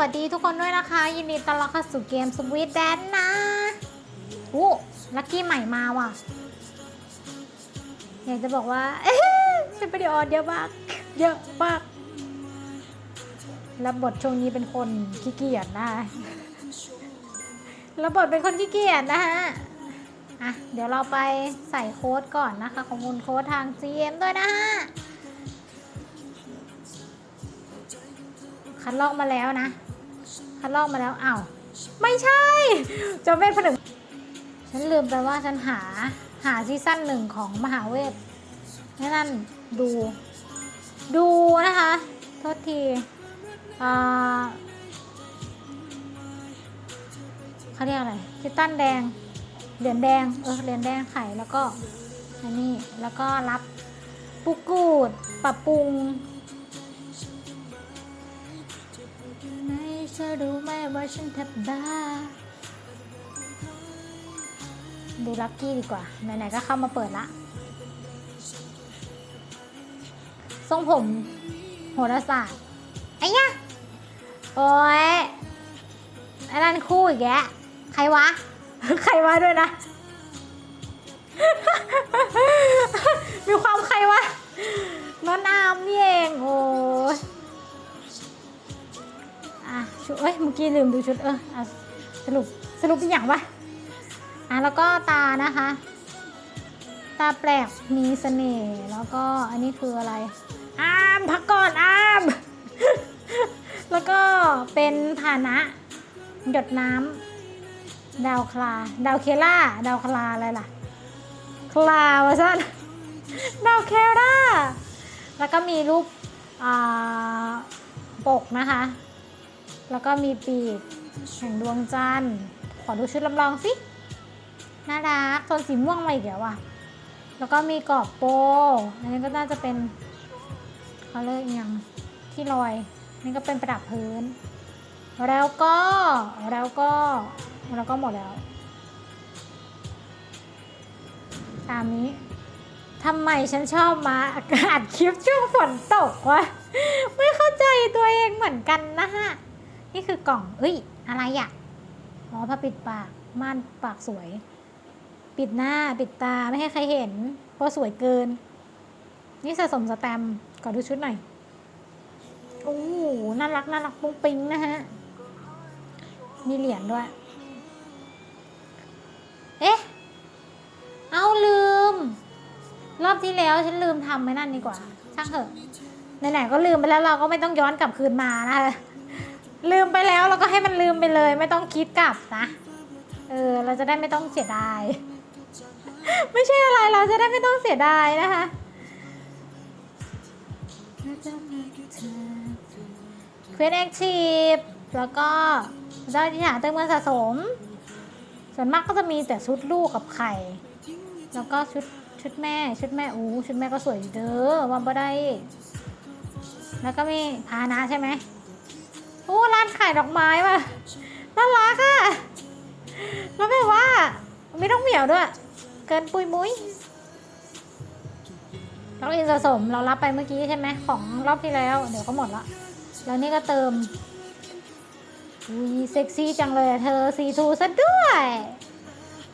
วัสดีทุกคนด้วยนะคะ ยินดีต้อนรับเข้าสู่เกมสวีทแดนนะโอ้ลัคกี้ใหม่มาว่ะ อยากจะบอกว่าเอ๊ะเป็นประเดี๋ยวเยอะมาก เยอะมาก รับบทช่วงนี้เป็นคนขี้เกียจนะรับบทเป็นคนขี้เกียจนะฮะอะเดี๋ยวเราไปใส่โค้ดก่อนนะคะ ของคุณโค้ดทาง GM ด้วยนะฮะคัดลอกมาแล้วนะ คัดลอกมาแล้วอ้าวไม่ใช่จะไม่ผนึกฉันลืมไปว่าฉันหาหาซีซั่นหนึ่งของมหาเวทนั่นดู ดูนะคะ โทษทีเขาเรียกอะไรซีซั่นแดง เหรียญแดง เออ เหรียญแดงไข่แล้วก็ อันนี้ แล้วก็รับปุกูดปรับปรุง ธอรู้ไหมว่าฉันแทบบ้า ดูลักกี้ดีกว่า ไหนๆก็เข้ามาเปิดละ ทรงผมโหราศาสตร์ไอ้ยะโอ้ยอันนั้นคู่อีกแกะใครวะ ใครวะด้วยนะ มีความใครวะน้อนอามนี่เอง โอ้ย อะชุดเอ้ยเมื่อกี้ลืมดูชุดเอออะสรุปสรุปเป็นอย่างวะอะแล้วก็ตานะคะ ตาแปลกมีเสน่ห์แล้วก็อันนี้คืออะไรอามพักก่อนอามแล้วก็เป็นฐานะ หยดน้ำดาวคลา ดาวเคล่า ดาวคลาอะไรล่ะ คลาวะสั้นดาวเคล่า แล้วก็มีรูปปกนะคะ แล้วก็มีปีกแห่งดวงจันทร์ ขอดูชุดลำลองสิ น่ารักโซนสีม่วงมาอีกแล้วอะ แล้วก็มีกรอบโป อันนี้ก็น่าจะเป็นเขาเรียกอหยังที่ลอย นี่ก็เป็นประดับพื้น แล้วก็ แล้วก็ แล้วก็หมดแล้ว ตามนี้ทำไมฉันชอบมาอัดคลิปช่วงฝนตกวะ ไม่เข้าใจตัวเองเหมือนกันนะฮะ นี่คือกล่อง เอ้ย อะไรอะอ๋อผ้าปิดปาก ม่านปากสวย ปิดหน้า ปิดตา ไม่ให้ใครเห็น เพราะสวยเกิน นี่สะสมสแตมป์ขอดูชุดหน่อย โอ้โห น่ารัก น่ารักปุ้งปิ้งนะฮะ มีเหรียญด้วย เอ๊ะ เอาลืม รอบที่แล้วฉันลืมทำไม่นั่นดีกว่า ช่างเถอะ ไหนๆก็ลืมไปแล้วเราก็ไม่ต้องย้อนกลับคืนมานะคะ ลืมไปแล้วเราก็ให้มันลืมไปเลย ไม่ต้องคิดกลับนะ เออ เราจะได้ไม่ต้องเสียดาย ไม่ใช่อะไรเราจะได้ไม่ต้องเสียดายนะคะเควสแอคทีฟแล้วก็เจ้าที่หาเติมเงินสะสม ส่วนมากก็จะมีแต่ชุดลูกกับไข่ แล้วก็ชุดชุดแม่ ชุดแม่อู้ชุดแม่ก็สวยอยู่เด้อวันบ่ได้ แล้วก็มีพาหนะใช่ไหม อ้ร้านขายดอกไม้ว่ะน่ารักอะแล้วแบบว่าไม่ต้องเหมียวด้วย เกินปุยมุ้ยเราอินสะสมเรารับไปเมื่อกี้ใช่ไหมของรอบที่แล้ว เดี๋ยวก็หมดละแล้วนี่ก็เติมอุ้ยเซ็กซี่จังเลยเธอซีทูซะด้วย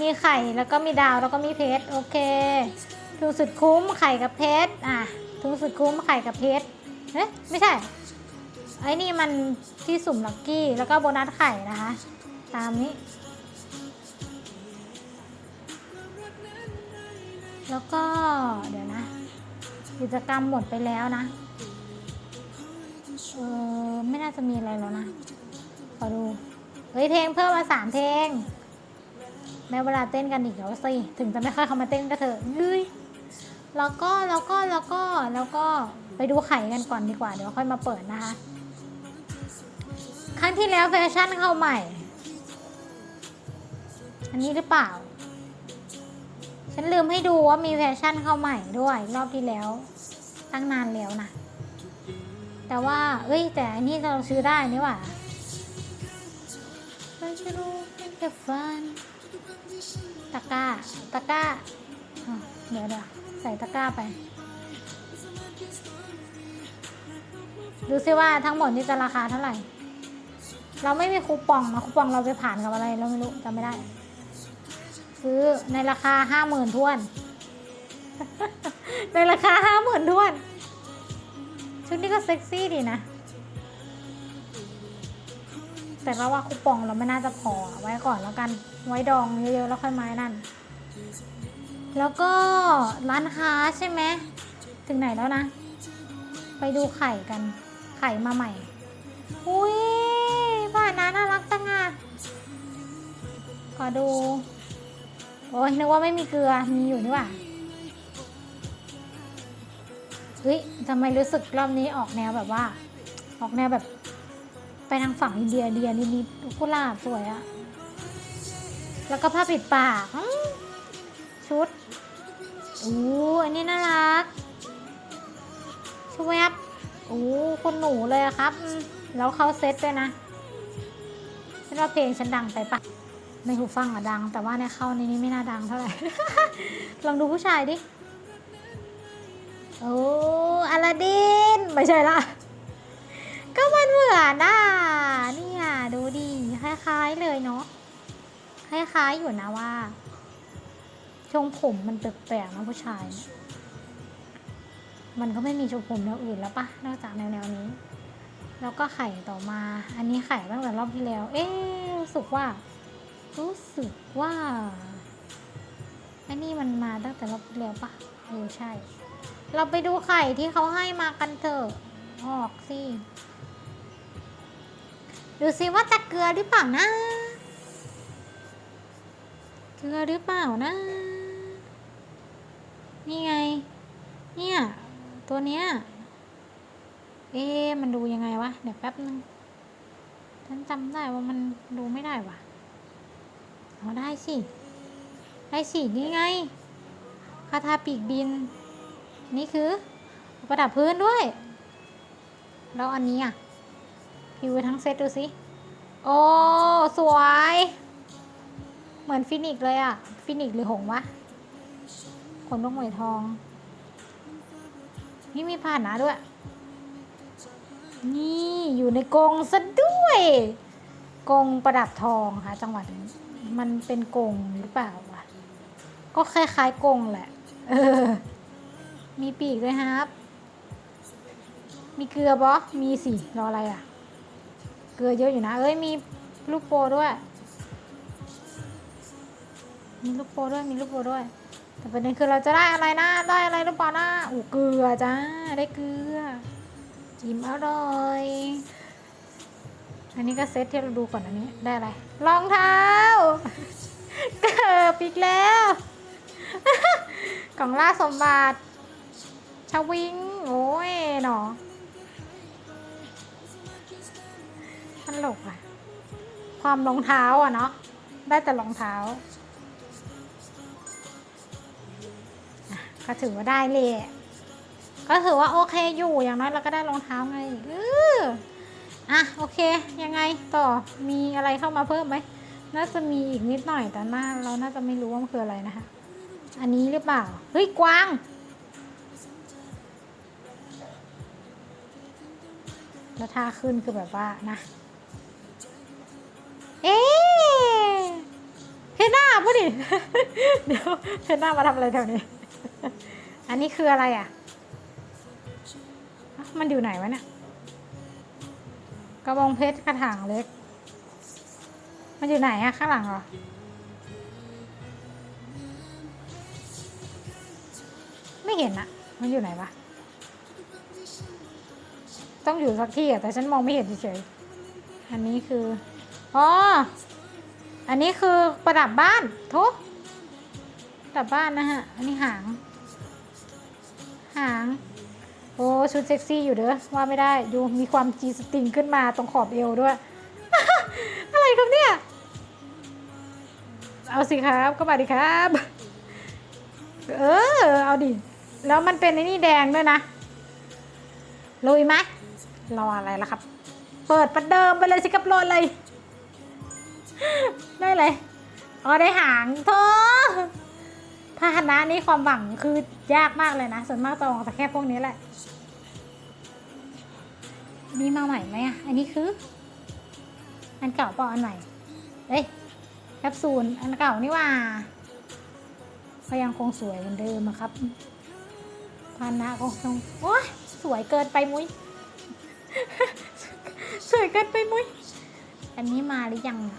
มีไข่แล้วก็มีดาวแล้วก็มีเพชรโอเคทุงสุดคุ้มไข่กับเพชรอะทุงสุดคุ้มไข่กับเพชรเอ๊ะไม่ใช่ ไอ้นี่มันที่สุ่มลักกี้ แล้วก็โบนัสไข่นะคะ ตามนี้ แล้วก็เดี๋ยวนะ กิจกรรมหมดไปแล้วนะ เออไม่น่าจะมีอะไรแล้วนะ ขอดู เฮ้ยเพลงเพิ่มมาสามเพลงแม้เวลาเต้นกันอีกแล้วสิ ถึงจะไม่ค่อยเข้ามาเต้นก็เถอะยุ้ยแล้วก็แล้วก็แล้วก็แล้วก็ไปดูไข่กันก่อนดีกว่า เดี๋ยวค่อยมาเปิดนะคะ ครั้งที่แล้วแฟชั่นเข้าใหม่ อันนี้หรือเปล่า ฉันลืมให้ดูว่ามีแฟชั่นเข้าใหม่ด้วย รอบที่แล้ว ตั้งนานแล้วนะ แต่ว่า เอ้ย แต่อันนี้เราซื้อได้นี่หว่าไม่รู้เป็นแค่ฟันตะก้า ตะก้า เดี๋ยวเดี๋ยวใส่ตะก้าไป ดูซิว่าทั้งหมดนี่จะราคาเท่าไหร่ เราไม่มีคูปองนะคูปองเราไปผ่านกับอะไรเราไม่รู้จำไม่ได้ ซื้อในราคาห้าหมื่นทวน ในราคาห้าหมื่นทวน ชุดนี้ก็เซ็กซี่ดีนะ แต่เราว่าคูปองเราไม่น่าจะพอไว้ก่อนแล้วกัน ไว้ดองเยอะๆแล้วค่อยไม้นั่น แล้วก็ร้านค้าใช่ไหมถึงไหนแล้วนะ ไปดูไข่กัน ไข่มาใหม่ อุ้ย นะน่ารักจังอะขอดู โอ้ยนึกว่าไม่มีเกลือ มีอยู่นี่หว่าเฮ้ยทำไมรู้สึกรอบนี้ออกแนวแบบว่า ออกแนวแบบ ไปทางฝั่งอินเดียเดียนิดๆกุหลาบสวยอะแล้วก็ผ้าปิดปากชุดอู้อันนี้น่ารักชวบอู้คนหนูเลยอะครับ แล้วเขาเซ็ตด้วยนะ ฉันว่าเพลงฉันดังไปปะในหูฟังอะดัง แต่ว่าในเข้าในนี้ไม่น่าดังเท่าไหร่ ลองดูผู้ชายดิ โอ้อลาดิน ไม่ใช่ละ ก็มันเหมือนน่ะนี่ยดูดีคล้ายๆเลยเนาะ คล้ายๆอยู่นะว่าทรงผมมันแปลกๆนะผู้ชาย มันก็ไม่มีทรงผมแนวอื่นแล้วปะนอกจากแนวๆนี้แล้ว ก็ไข่ต่อมา อันนี้ไข่ตั้งแต่รอบที่แล้ว เอ๊ะรู้สึกว่า รู้สึกว่าอันนี้มันมาตั้งแต่รอบที่แล้วปะเออใช่ เราไปดูไข่ที่เขาให้มากันเถอะออกสิดูสิว่าจะเกลือหรือเปล่านะ เกลือหรือเปล่านะ นี่ไง เนี่ย ตัวเนี้ย เอ๊มันดูยังไงวะ เดี๋ยวแป๊บนึง ฉันจำได้ว่ามันดูไม่ได้วะเอาได้สิ ได้สินี่ไง คาทาปีกบิน นี่คือ ประดับพื้นด้วย แล้วอันนี้อะพิวทั้งเซตดูสิ โอ้ สวย เหมือนฟินิกเลยอะ ฟินิกหรือหงวะขนนกหมวยทอง นี่มีผ่านนะด้วย นี่อยู่ในกรงซะด้วยกรงประดับทองค่ะ จังหวัดนี้มันเป็นกรงหรือเปล่าวะก็คล้ายๆกรงแหละเออมีปีกด้วยครับ มีเกลือบอมีสิรออะไรอะ เกลือเยอะอยู่นะ เอ้ยมีลูกโปด้วย มีลูกโปด้วยมีลูกโปด้วย แต่ประเด็นคือเราจะได้อะไรนะได้อะไรหรือเปล่านะอูเกลือจ้าได้เกลือ จิ้มอร่อย อันนี้ก็เซตที่เราดูก่อนอันนี้ได้อะไรรองเท้าเกิบอีกแล้ว กล่องล่าสมบัติชวิงโอ้ยหนอตลกอะความรองเท้าอะเนาะได้แต่รองเท้าก็ถือว่าได้เลย ก็ถือว่าโอเคอยู่อย่างน้อยเราก็ได้รองเท้าไงเอออะโอเค ยังไงต่อมีอะไรเข้ามาเพิ่มไหมน่าจะมีอีกนิดหน่อยแต่น่าเราน่าจะไม่รู้ว่ามันคืออะไรนะคะ อันนี้หรือเปล่าเฮ้ยกวางแล้วท่าขึ้นคือแบบว่านะ เอ๊เพชรหน้าพูดดิเดี๋ยวเพชรหน้ามาทำอะไรแถวนี้ อันนี้คืออะไรอะ มันอยู่ไหนวะเนี่ยกระบองเพชรกระถางเล็ก มันอยู่ไหนอะข้างหลังเหรอไม่เห็นอะมันอยู่ไหนวะต้องอยู่สักที่อะแต่ฉันมองไม่เห็นเฉยๆอันนี้คืออ๋ออันนี้คือประดับบ้านทุกประดับบ้านนะฮะอันนี้หาง หาง อ้ชุดเซ็กซี่อยู่เด้อว่าไม่ได้ดูมีความจีสติงขึ้นมาตรงขอบเอวด้วย อะไรครับเนี่ย เอาสิครับก็มาดิครับ เออ เอาดิ แล้วมันเป็นไอ้นี่แดงด้วยนะลุยไหมรออะไรล่ะครับ เปิดประเดิมไปเลยสิครับรออะไร ได้เลยอ๋อได้หางเธอพาหนะนี้ความหวังคือยากมากเลยนะ ส่วนมากจะมองแต่แค่พวกนี้แหละ มีมาใหม่ไหมอะ อันนี้คือ อันเก่าปล่าอันใหม่เอ้ยแคปซูลอันเก่านี่ว่าก็ยังคงสวยเหมือนเดิมครับพานะคงทรงโอ้ยสวยเกินไปมุ้ยสวยเกินไปมุ้ย อันนี้มาหรือยังอะ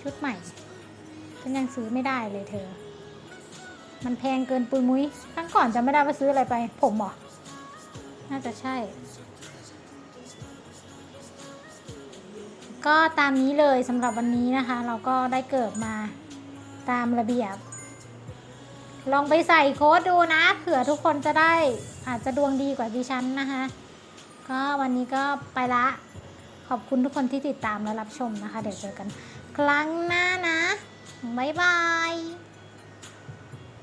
ชุดใหม่ฉันยังซื้อไม่ได้เลยเธอ มันแพงเกินปุยมุ้ยครั้งก่อนจะไม่ได้ว่าซื้ออะไรไป ผมเหรอ น่าจะใช่ ก็ตามนี้เลยสำหรับวันนี้นะคะ เราก็ได้เกิดมาตามระเบียบ ลองไปใส่โค้ดดูนะเผื่อทุกคนจะได้อาจจะดวงดีกว่าดิฉันนะคะ ก็วันนี้ก็ไปละขอบคุณทุกคนที่ติดตามและรับชมนะคะ เดี๋ยวเจอกัน ครั้งหน้านะ บ๊ายบาย